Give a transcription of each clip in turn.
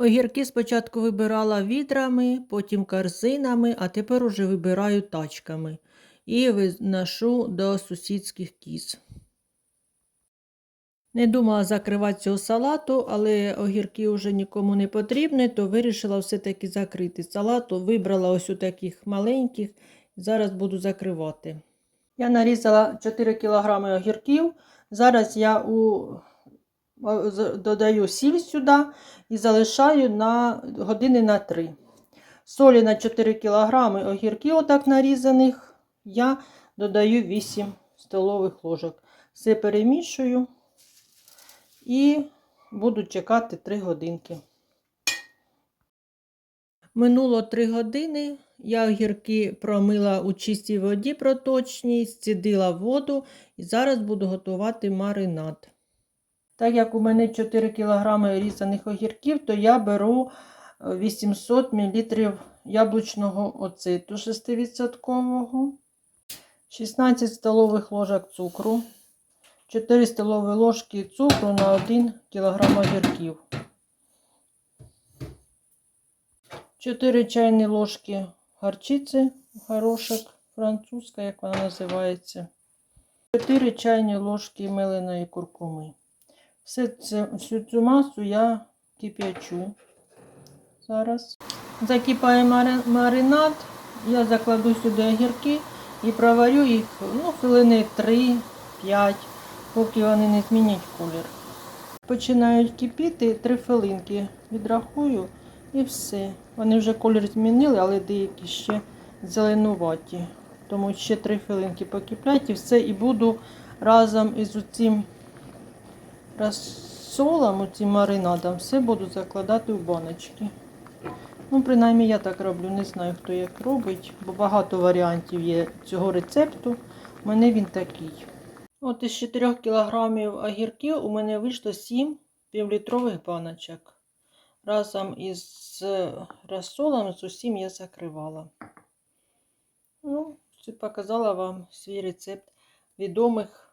Огірки спочатку вибирала відрами, потім корзинами, а тепер уже вибираю тачками і виношу до сусідських кіз. Не думала закривати цього салату, але огірки вже нікому не потрібні, то вирішила все-таки закрити салат. Вибрала ось у таких маленьких, зараз буду закривати. Я нарізала 4 кг огірків. Зараз я у... додаю сіль сюди і залишаю на години на 3. Солі на 4 кг огірків отак нарізаних я додаю 8 столових ложок. Все перемішую і буду чекати 3 годинки. Минуло 3 години. Я огірки промила у чистій воді проточній, зцідила воду і зараз буду готувати маринад. Так як у мене 4 кг різаних огірків, то я беру е, 800 мл яблучного оциту 6%, 16 столових ложок цукру, 4 столові ложки цукру на 1 кг огірків, 4 чайні ложки горчиці, горошок, французька, як вона називається, 4 чайні ложки меленої куркуми. Все це, всю цю масу я кип'ячу зараз. Закипає маринад, я закладу сюди огірки і проварю їх ну, хвилини 3-5, поки вони не змінять колір. Починають кипіти 3 хвилинки. Відрахую і все. Вони вже колір змінили, але деякі ще зеленуваті. Тому ще 3 хвилинки покиплять і все. І буду разом із цим розсолом, цим маринадом, все буду закладати в баночки. Ну, принаймні, я так роблю, не знаю, хто як робить, бо багато варіантів є цього рецепту. У мене він такий. От із 4 кг огірків у мене вийшло 7 півлітрових баночок. Разом із розсолом з усім я закривала. Ну, це показала вам свій рецепт відомих,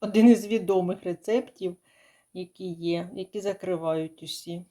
один із відомих рецептів, які є, які закривають усі.